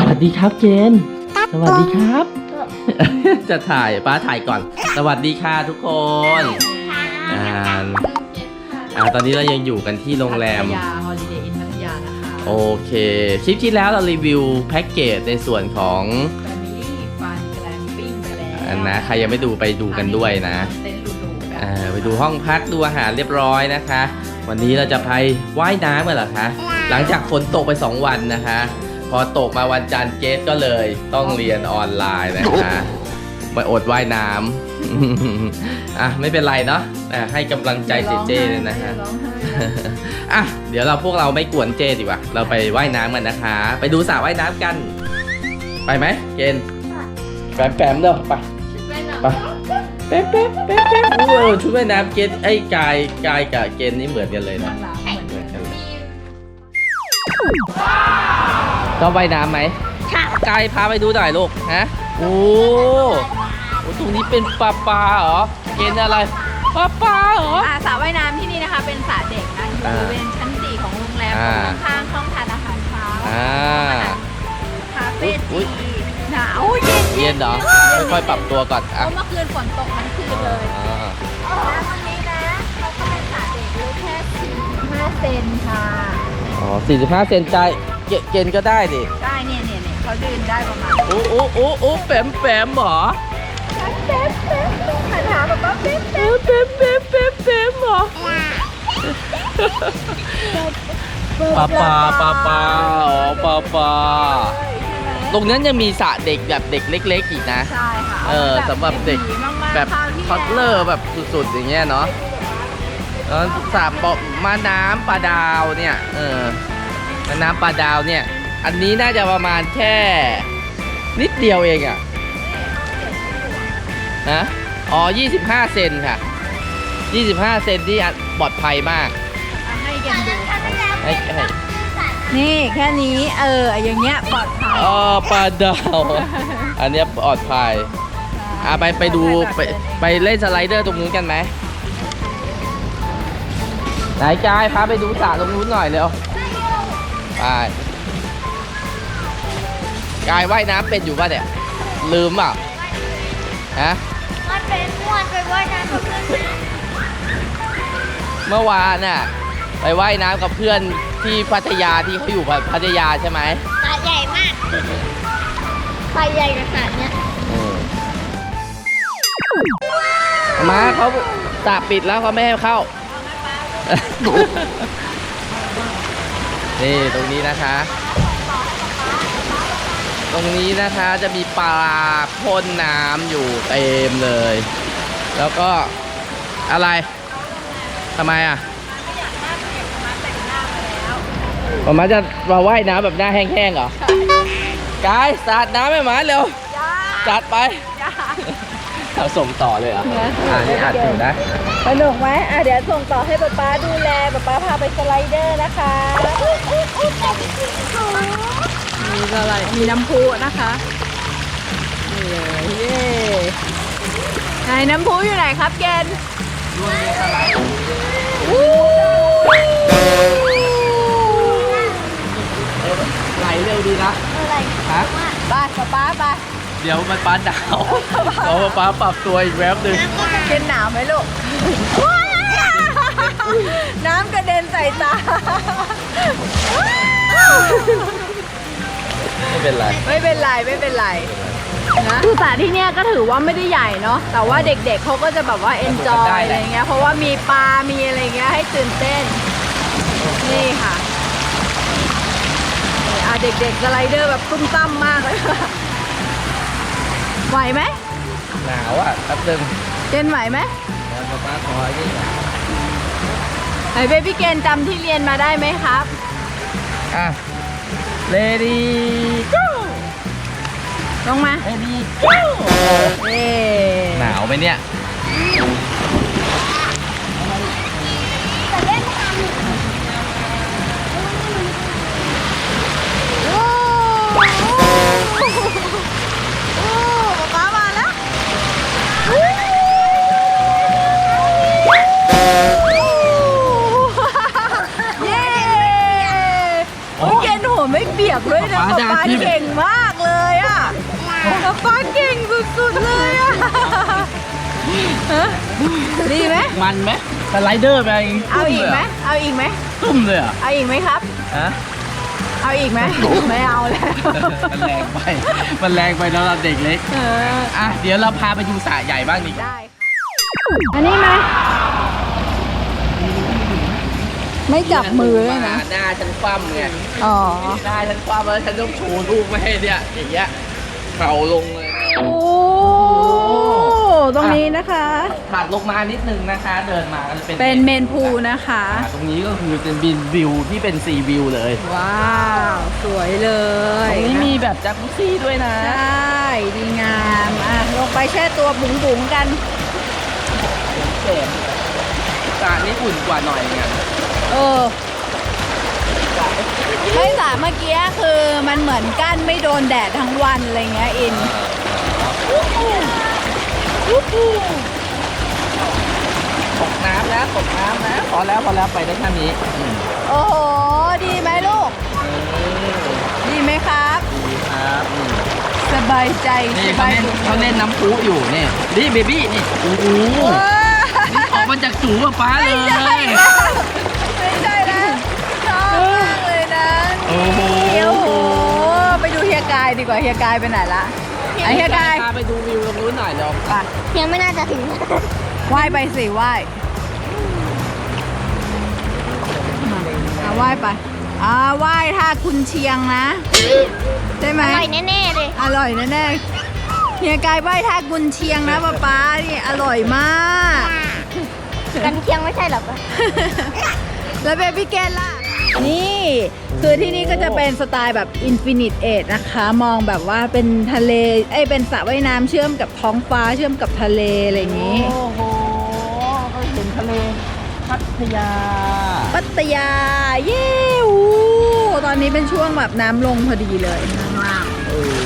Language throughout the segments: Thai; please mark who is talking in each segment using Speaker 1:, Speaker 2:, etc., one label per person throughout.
Speaker 1: สวัสดีครับเจน สวัสดีครับ จะถ่ายป้าถ่ายก่อน สวัสดีค่ะทุกคนอ่าอ่าตอนนี้เรายังอยู่กันที่โรงแรม
Speaker 2: พัทยาฮอลิเดย์อินพัทยานะคะ
Speaker 1: โอเค คลิปที่แล้วเรารีวิวแพ็กเกจในส่วนของ
Speaker 2: แฟมิลี่ฟันแกลมปิ้งไปแล้ว
Speaker 1: อันนะใครยังไม่ดูไปดูกันด้วยนะ
Speaker 2: เต้นลูๆแบบ
Speaker 1: อ่าไปดูห้องพักดูอาหารเรียบร้อยนะคะ วันนี้เราจะไปว่ายน้ำกันเหรอคะ หลังจากฝนตกไป 2 วันนะคะ พอตกมาวันจันทร์เกสก็เลยต้องเรียนออนไลน์นะคะมาอดว่ายน้ำอะไม่เป็นไรเนาะอะให้กำลังใจเจเจเลยนะฮะ
Speaker 2: ร้องไห้
Speaker 1: อะเดี๋ยวเราพวกเราไม่กวนเจดีกว่า เราไปว่ายน้ำกันนะคะ ไปดูสระว่ายน้ำกัน ไปไหมเกณฑ์แปมแปมเด้อไปไปแป๊บแป๊บแป๊บแป๊บโอ้โหชุดว่ายน้ำเกณฑ์ไอ้กายกายกับเกณฑ์นี่เหมือนกันเลย
Speaker 2: ข้า
Speaker 1: นะ
Speaker 2: งหลังเหมือน
Speaker 1: เหมือน
Speaker 2: กั
Speaker 1: กันนเลย ชอบว่ายน้ำไหมกายพาไปดูหน่อยลูกฮะโอ้โหตรงนี้เป็นปลาปลาเหรอเกณฑ์อะไรปลาปลาเหรอ
Speaker 2: อ่าสระว่ายน้ำที่นี่นะคะ เป็นสระเด็กนะอยู่
Speaker 1: อ่า
Speaker 2: บริเวณชั้น4ของโรงแรม
Speaker 1: อ่า
Speaker 2: ข้างๆห้องทานอาหารเช้า
Speaker 1: อ่า
Speaker 2: คาเฟ่
Speaker 1: อุ๊ย
Speaker 2: จีหนาวอุ๊ยเย็น
Speaker 1: เย็นเหรอค่อยๆปรับตัวก่อน
Speaker 2: เพ
Speaker 1: อะ
Speaker 2: ราะเมื่อคืนฝนตกทั้งคืนเลย
Speaker 1: อ่า
Speaker 2: แล้ววันนี้นะเขาก็เป็นสระเด็กรู้แค่45เซนค่ะ
Speaker 1: อ๋อ45เซนใจ เกเกณฑ์ก็ได้ดิ
Speaker 2: ได้เนี่ยเนี่ยเนี่ยเขาเดินได้ประมาณ
Speaker 1: โอ้โอ้โอ้โอ้แปมแปมเหรอ
Speaker 2: เป๊ะเป๊ะเป๊ะหันหาแบบว่าเป๊ะ
Speaker 1: เป๊มเป๊มเป๊มเป๊มเป๊มเหรอปลาปลาปลาปลาอ๋อปลาปลาตรงนั้นยังมีสระเด็กแบบเด็กเล็ก ๆ อีกนะ
Speaker 2: ใช่ค่ะ
Speaker 1: เออสำหรับเด็กแบบท็อดเลอร์แบบสุด ๆ อย่างเงี้ยเนาะแล้วสระปอมาน้ำปลาดาวเนี่ย เออ มาน้ำปลาดาวเนี่ย อันนี้น่าจะประมาณแค่ นิดเดียวเองอะนะอ๋อ 25 เซนค่ะ 25 เซนที่ปลอดภัยมาก
Speaker 2: ให้เย็นดู
Speaker 1: ให้ให้
Speaker 2: นี่แค่นี้เอออย่างเงี้ยปลอดภัย
Speaker 1: อ๋อปลาดาว อันเนี้ยปลอดภัยอะไปไปดูไปไปเล่นสไลเดอร์ตรงนู้นกันไหมไหนกายพาไปดูสระตรงนู้นหน่อยเร็ว ไปกายว่ายน้ำเป็นอยู่ป่ะเนี่ย ลืมเปล่ะฮะ
Speaker 3: มันเป็นม่วนไปว่ายน้ำกับเพื่อน
Speaker 1: เมื่อวานน่ะไปว่ายน้ำกับเพื่อนที่พัทยาที่เขาอยู่พัทยาใช่ไหม
Speaker 3: สระใหญ่มากสระใหญ่กับสระเนี้ย
Speaker 1: มาเขาสระปิดแล้วเขาไม่ให้เข้า นี่ตรงนี้นะคะ ตรงนี้นะคะจะมีปลาพ่นน้ำอยู่เต็มเลย แล้วก็อะไรทำไมอะผมมาจะมาว่ายน้ำแบบหน้าแห้งๆเหรอ กายสาดน้ำให้หมาเร็ว จัดไปเราส่งต่อเลยเหรออ่านี่อัดอยู่นะ
Speaker 2: สนุกไหมอะเดี๋ยวส่งต่อให้ป๊าป๊าดูแลป๊าป๊าพาไปสไลเดอร์นะคะมีอะไรมีน้ำพุนะคะนี่เลยเย้ไหนน้ำพุอยู่ไหนครับเกณฑ์
Speaker 1: ไหลเร็วดีนะ
Speaker 3: อะไร
Speaker 1: ฮะ
Speaker 2: ไปป๊าป๊าไป
Speaker 1: เดี๋ยวมันป้าหนาวเอาป้าปรับตัวอีกแวบหนึ่ง
Speaker 2: เกณฑ์หนาวไหมลูก น้ำกระเด็นใส่ตา
Speaker 1: ไม่เป็นไร
Speaker 2: ไม่เป็นไร ไม่เป็นไรนะคือสระที่เนี่ยก็ถือว่าไม่ได้ใหญ่เนาะแต่ว่าเด็กๆเขาก็จะแบบว่าเอนจอยอะไรเงี้ยเพราะว่ามีปลา มีอะไรเงี้ยให้ตื่นเต้น นี่ค่ะนี่อะเด็กๆสไลเดอร์แบบตุ้มตั้มมากเลย ไหวไหม
Speaker 1: หนาวอะแป๊บหนึง
Speaker 2: เจนไหวไหม
Speaker 1: แล้วป้าขอไอ้นี่ก่อน
Speaker 2: ไหนเบบี้เกนจำที่เรียนมาได้ไหมครับ
Speaker 1: อะ ready go
Speaker 2: ลงมา
Speaker 1: ready go
Speaker 2: เย้
Speaker 1: หนาวไหมเนี่ย
Speaker 2: ไม่เปียกเลยเฮ้ยแต่
Speaker 1: ป๊า
Speaker 2: ป๊า
Speaker 1: จะ
Speaker 2: ป๊า
Speaker 1: ทิ่ม
Speaker 2: เก่งมากเลยอะป๊าป๊าเก่งสุดๆเลยอะฮะดีไหม
Speaker 1: มันไหมสไลเดอร์ไป
Speaker 2: เอาอีกไหมเอาอีกไหม
Speaker 1: ตุ้มเลยเหรอะ
Speaker 2: เอาอีกไหมครับ
Speaker 1: ฮะ
Speaker 2: เอาอีกไหมไม่เอาแล้ว
Speaker 1: มันแรงไปมันแรงไปสำหรับเด็กเล็ก
Speaker 2: เออ
Speaker 1: อะเดี๋ยวเราพาไปดูสระใหญ่บ้างดีกว่า
Speaker 2: ได้ค่ะอันนี้ไหม ไม่จับมือเลยนะ
Speaker 1: หน้าฉันคว่ำไง
Speaker 2: อ๋อ
Speaker 1: หน้าฉันคว่ำแล้วฉันต้องชูลูกไม่ให้เนี่ยอย่างเงี้ยเข่าลงเลย
Speaker 2: โอ้ตรงนี้นะคะ
Speaker 1: ถัดลงมานิดนึงนะคะ เดินมาก็จะเป็น
Speaker 2: เป็นเมนพูลนะคะ
Speaker 1: อ่าตรงนี้ก็คือเป็นบินวิวที่เป็นซีวิวเลย
Speaker 2: ว้าว สวยเลย
Speaker 1: ตรงนี้มีแบบจักรุซี่ด้วยนะ
Speaker 2: ใช่ดีงาม อะ ลงไปแช่ตัวบุ๋งบุ๋งๆกัน
Speaker 1: เจ๋งสระนี้อุ่นกว่าหน่อยเนี่ย
Speaker 2: เออไม่สาเมื่อกี้คือมันเหมือนกั้นไม่โดนแดดทั้งวันอะไรเงี้ยอิน
Speaker 1: ตกน้ำนะตกน้ำนะพอแล้วพอแล้วไปได้แค่นี้อืม
Speaker 2: โอ้โห ดีไหมลูก ดีไหมครับ
Speaker 1: ดีครับอืม
Speaker 2: สบายใจ
Speaker 1: นี่
Speaker 2: ส
Speaker 1: เขา
Speaker 2: บาย
Speaker 1: เล่น
Speaker 2: หู
Speaker 1: เขาเล่นน้ำพุอยู่นี่นี่เบบี้นี่โอ้โห
Speaker 2: ว้า
Speaker 1: นี่ออกมาจากจูป้าเล
Speaker 2: ไม่
Speaker 1: ย
Speaker 2: ใช่ ดีกว่าเฮียกายไปไหนละไอเฮียกาย
Speaker 1: พาไปดูวิวตรงนู้นหน่อยเดี๋ยว
Speaker 2: ไป
Speaker 3: ยังไม่น่าจะถึง
Speaker 2: ไหว้ไปสิไหว้มาอะไหว้ไปอ่าไหว้ท่าคุณเชียงนะใช่ไหม
Speaker 3: อร่อยแน่ๆเลย
Speaker 2: อร่อยแน่ๆเฮียกายไหว้ท่ากุนเชียงนะป๊าป๊านี่อร่อยมาก
Speaker 3: กันเคียงไม่ใช่หรอก
Speaker 2: แล้วเบบี้เกนล่ะ นี่คือที่นี่ก็จะเป็นสไตล์แบบ Infinite Edge นะคะ มองแบบว่าเป็นทะเลเอ้ยเป็นสระว่ายน้ำเชื่อมกับท้องฟ้าเชื่อมกับทะเลอะไรอย่างนี้
Speaker 1: โอ้โหก็เห็นทะเลพัทยา
Speaker 2: ปัตยา เย้วูตอนนี้เป็นช่วงแบบน้ำลงพอดีเลยข้างล่าง
Speaker 1: เออ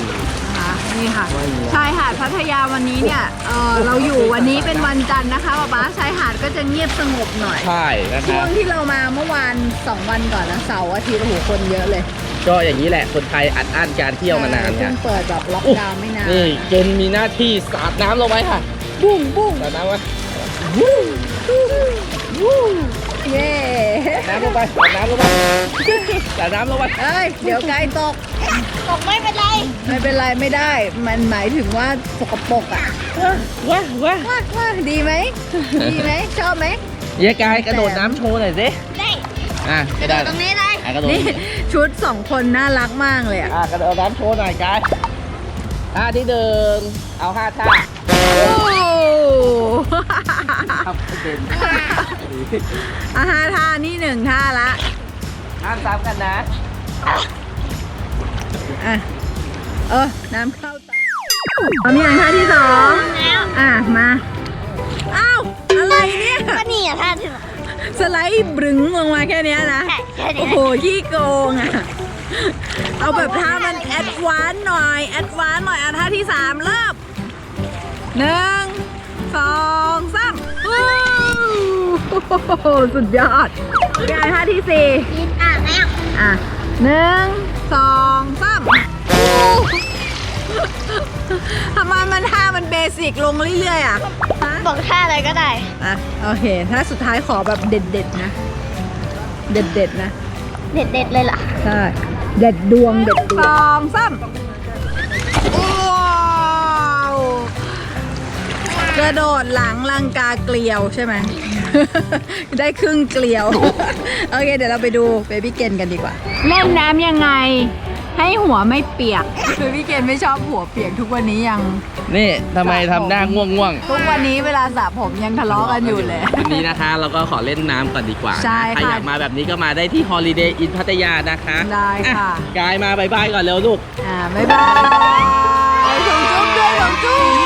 Speaker 2: นะคะนี่ค่ะ
Speaker 1: ว่ายน้ำ
Speaker 2: ชายหาดพัทยาวันนี้เนี่ยเออเราอยู่วันนี้เป็นวันจันทร์นะคะป๊าป๊าชายหาดก็จะเงียบสงบหน่อย
Speaker 1: ใช่นะค
Speaker 2: ช่ว
Speaker 1: รับ
Speaker 2: งที่เรามาเมื่อวาน2วันก่อนนะเสาร์อาทิตย์โอ้โหคนเยอะเลย
Speaker 1: ก็อย่างนี้แหละคนไทยอัดอั้นการเที่ยวมานาน
Speaker 2: เพิ่
Speaker 1: ค่ะ
Speaker 2: งเปิดแบบล็อกดาวน์ไม่นาน
Speaker 1: นี่เจนมีหน้าที่สาดน้ำลงไปค่ะ
Speaker 2: บุ้งบุ้ง
Speaker 1: สาดน้ำไว้
Speaker 2: เย้
Speaker 1: น้ำลงไปสาดน้ำลงไปสาดน้ำลงไป
Speaker 2: เอ้ยเดี๋ยวไกลตก
Speaker 3: ตกไม่เป็นไร
Speaker 2: ไม่เป็นไรไม่ได้ มันหมายถึงว่าสกปรกอะ
Speaker 1: ว้าว้า
Speaker 2: ว่าว่าดีไหมดีไหมชอบไหม
Speaker 1: เย้กายกระโดดน้ำโชว์หน่อยสิ
Speaker 3: ได้
Speaker 1: อะ
Speaker 3: ก
Speaker 1: ไม่
Speaker 3: ระโด
Speaker 1: ได้
Speaker 3: ดตรงนี้เลย
Speaker 1: อะกระโดด
Speaker 2: นี่ชุดสองคนน่ารักมากเลยอะ
Speaker 1: อะกระโดดน้ำโชว์หน่อยกายท่าที่เดินเอาห้าท่า
Speaker 2: โอ้
Speaker 1: ทำให้เป็น
Speaker 2: อาหาท่านี่หนึ่งท่าละ
Speaker 1: ห้ามซ้ำกันนะ
Speaker 2: อะ เออ น้ำเข้าตาพร้อมยังท่าที่สอง
Speaker 3: แล้ว
Speaker 2: อะ มาอ้าวอะไรเนี่ย
Speaker 3: ก็นี่อะท่าถึง
Speaker 2: สไลด์บรึงลงมาแค่เนี้ยนะ
Speaker 3: ใช่แค่นี้
Speaker 2: โอ้โหขี้โกงอะ เอาแบบท่ามันแอดวานซ์หน่อย แอดวานซ์หน่อยอะท่าที่สามเริ่มหนึ่งสองสามวู้โหสุดยอดยายท่าที่สี่
Speaker 3: ยินอ่านแล้ว
Speaker 2: อะหนึ่งสองสามวู้ ทำไมมันท่ามันเบสิกลงเรื่อยๆอะฮะ
Speaker 3: บอกท่าอะไรก็ได้
Speaker 2: อะโอเค ถ้าสุดท้ายขอแบบเด็ดๆนะ เด็ดๆนะ
Speaker 3: เด็ดๆเลยล่ะ
Speaker 2: ใช่เด็ดดวงเด็ดดวงสองสามว้าวกระโดดหลังลังกาเกลียวใช่ไหม ได้ครึ่งเกลียว โอเค เดี๋ยวเราไปดูเบบี้เกนกันดีกว่า เล่นน้ำยังไง ให้หัวไม่เปียกเบบี้เกนไม่ชอบหัวเปียกทุกวันนี้ยัง
Speaker 1: นี่ทำไมทำหน้าง่วงง่วงๆ
Speaker 2: ทุกวันนี้เวลาสระผมยังทะเลาะกันอยู่เลย
Speaker 1: วันนี้นะคะเราก็ขอเล่นน้ำก่อนดีกว่านะ
Speaker 2: ใช่
Speaker 1: ใคร
Speaker 2: ค่ะ
Speaker 1: อยากมาแบบนี้ก็มาได้ที่ Holiday Inn พัทยานะคะ
Speaker 2: ได้ค่ะ
Speaker 1: อ่กายมาบายบายก่อนเร็วลูก
Speaker 2: อ่าบ๊ายบายส่งจุ๊บด้วยส่งจุ๊บ
Speaker 3: ถ้า